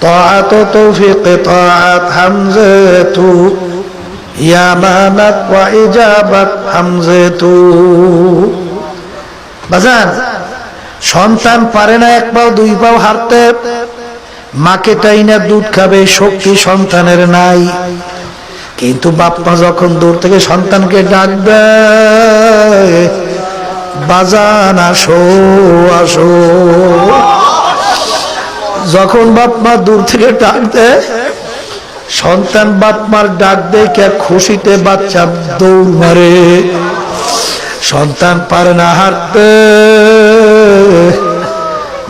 طاعة توفيق طاعة حمزة يا مانت وإجابة حمزة বাজান সন্তান পারে না এক পাও দুই পাও হারতে মাকে টাই না দুধ খাবে শক্তি সন্তানের নাই কিন্তু বাপ্পা যখন দূর থেকে সন্তানকে ডাকবে বাজান আসো আসো যখন বাপ মা দূর থেকে ডাক সন্তান বাপ মার ডাক দেখে খুশিতে বাচ্চা দৌড় মারে সন্তান পারে না হাঁটতে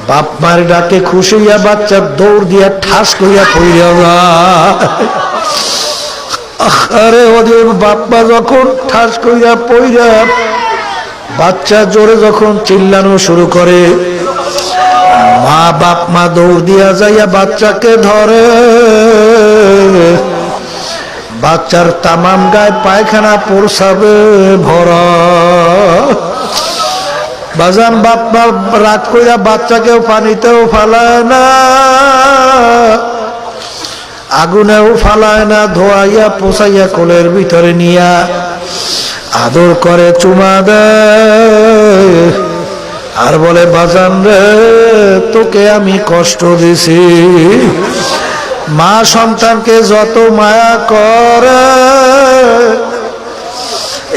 বাপ মার ডাকে খুশি হইয়া বাচ্চা দৌড় দিয়া ঠাস করিয়া পড়িয়া। আরে ওদের বাপ মা যখন ঠাস করিয়া পড়িয়া, বাচ্চা জোরে যখন চিল্লানো শুরু করে মা বাপ মা দৌড় দিয়া যাইয়া বাচ্চাকে ধরে। বাচ্চার তামাম গায়ে পায়খানা পড়সাবে ভরা। বাজান বাপ মা রাগ কইরা বাচ্চাকেও পানিতেও ফালায় না, আগুনেও ফালায় না, ধোয়াইয়া পোষাইয়া কোলের ভিতরে নিয়া আদর করে চুমা দেয়। আর বলে, বাজান রে, তোকে আমি কষ্ট দিছি। মা সন্তানকে যত মায়া করে,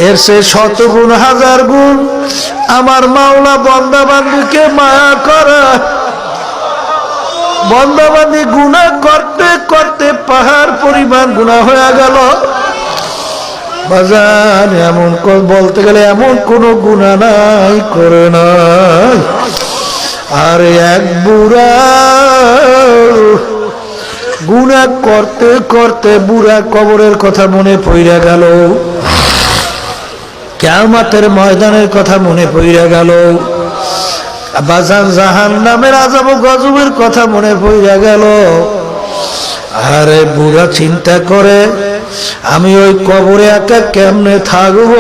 এর সে শত গুণ, হাজার গুণ, আমার মাওলা বন্দাবান্দিকে মায়া করে। বন্দাবান্দি গুণা করতে করতে পাহাড় পরিমাণ গুণা হয়ে গেল। বাজান, এমন বলতে গেলে এমন কোনো গুণা নাই, করে নাই। আর এক বুড়া, গুণা করতে করতে বুড়া কবরের কথা মনে পড়ে গেল। কেয়ামতের ময়দানের কথা মনে পড়ে গেল। বাজান জাহান নামের আজাব গজবের কথা মনে পড়ে গেল। আরে বুড়া চিন্তা করে আমি ওই কবরে একা কেমনে থাকব?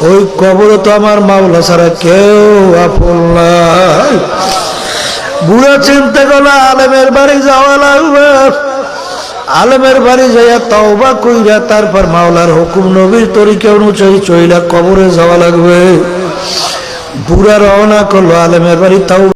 ওই কবরে তো আমার মাওলা ছাড়া কেউ আপন নাই। বুড়া চিন্তা করলে আলেমের বাড়ি যাওয়া লাগবে। আলেমের বাড়ি যাইয়া তওবা কইরা তারপর মাওলার হুকুম নবীর তরিকা অনুযায়ী চইলা কবরে যাওয়া লাগবে। বুড়া রওনা করল আলেমের বাড়ি তাও